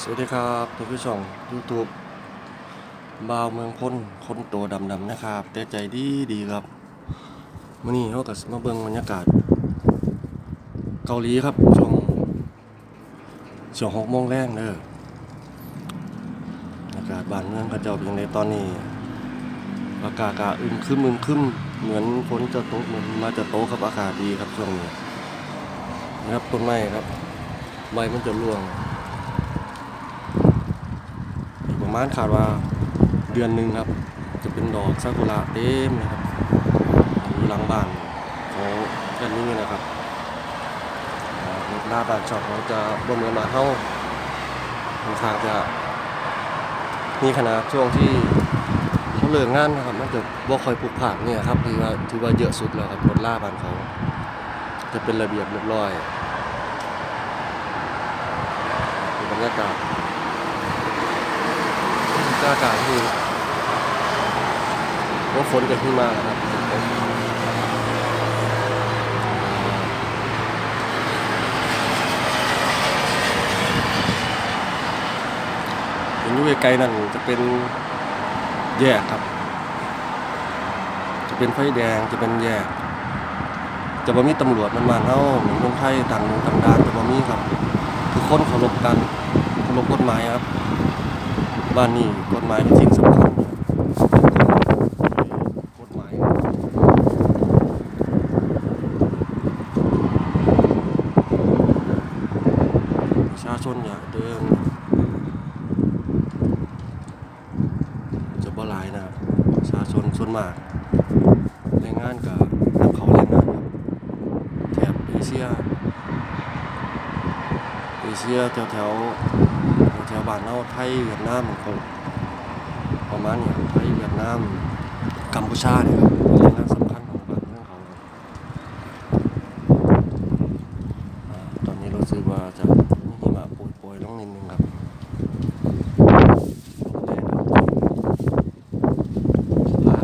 สวัสดีครับทุกผู้ชม YouTube บ่าวเมืองพ้นคนโตดำๆนะครับ แต่ใจดีดีครับมื่อนี้เขาก็สิมาเบิ่งบรรยากาศ เกาหลีครับช่วงช่วงหกโมงแรงเด้ออากาศบ้านเมืองเขาเจ้าเป็นยังไงตอนนี้ อากาศกะอึมครึมอึมครึมเหมือนฝนจะตกเหมือนมาจะโตครับอากาศดีครับช่วงนี้นะครับต้นไม้ครับใบมันจะร่วง อีกประ มาณคาดว่าเดือนหนึ่งครับ จะเป็นดอกซากุระเต็มนะครับอยู่หลังบ้านของแค่นี้นะครับหน้าบ้านช็อปเราจะบ่เหมือนมานเฮาค่อนข้างจะมีขนาดช่วงที่เขาเลิกงานนะครับมันจะบ่คอยปลูกผักเนี่ยครับถือว่าถือว่าเยอะสุดแล้วครับรถล่าบ้านเขาจะเป็นระเบียบเรียบร้อยบรรยากาศ อากาศที่ว่าฝนจะขึ้นมาครับเห็นอยู่ไกลๆนั่นจะเป็นแยกครับ จะเป็นไฟแดงจะเป็นแยก จะบ่มีตำรวจมันมาเฮาเหมือนเมืองไทยต่างต่างดานจะบ่มีครับ ทุกคนเคารพกันเคารพกฎหมายครับ บ้านนี้กฎหมายเป็นสิ่งสำคัญกฎหมายประชาชนอย่าเดินจะบ่หลายนะประชาชนส่วนมากแรงงานกับนักเขาแรงงานครับแถบเอเชียเอเชียแถวแถว บ้านเราไทยเวียดนามเขาประมาณนี้ไทยเวียดนามกัมพูชาเนี่ยครับเป็นแรงงานสำคัญของบ้านเมืองเขาครับอ่าตอนนี้รู้สึกว่าจะมีหิมะโปรยๆลงนิดนึงครับผ้า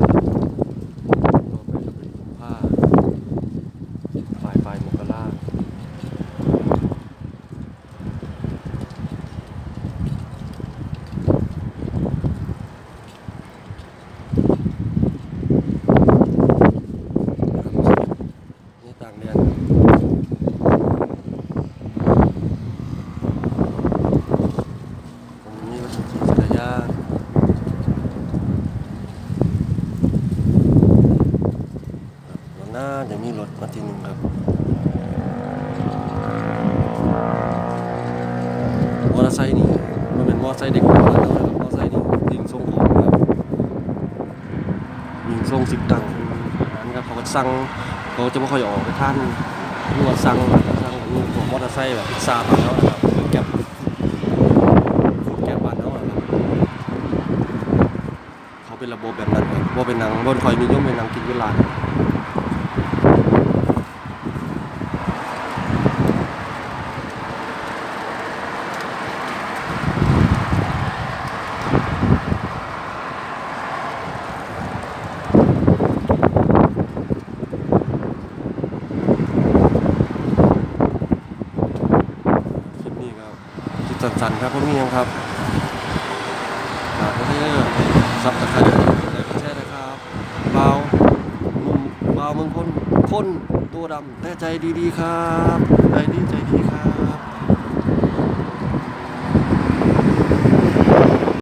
ต่อไปก็เป็นผ้าปลายปลายมกรา นี่ต่างเดือนผมมีวัตถุดิบ จักรยาวันหน้าจะมีรถมาทีหนึ่งครับมอเตอร์ไซค์นี่มันเป็นมอเตอร์ไซค์เด็กน้อยนะครับมอเตอร์ไซค์นี่ยิงส่งของครับยิงส่งสิบตังค์นั้นครับเขาก็สั่งเขาจะไม่ค่อยออกไปท่านหรือว่าสั่งสั่งลูกของมอเตอร์ไซค์แบบพิซซ่าบ้านเขานะครับฟูดแก็บฟูดแก็บบ้านเขาอะครับ เป็นระบบแบบนั้นครับว่าเป็นหนังบนคอยมีย่อมเป็นหนังกินเวลาคลิปนี้ครับคลิปสั้นๆครับพวกนี้ยังครับ ซับตะไคร้ไลค์กดแชร์นะครับเบาหนุ่มเบาเมืองคนคนตัวดำแต่ใจดีๆครับใจดีใจดีครับ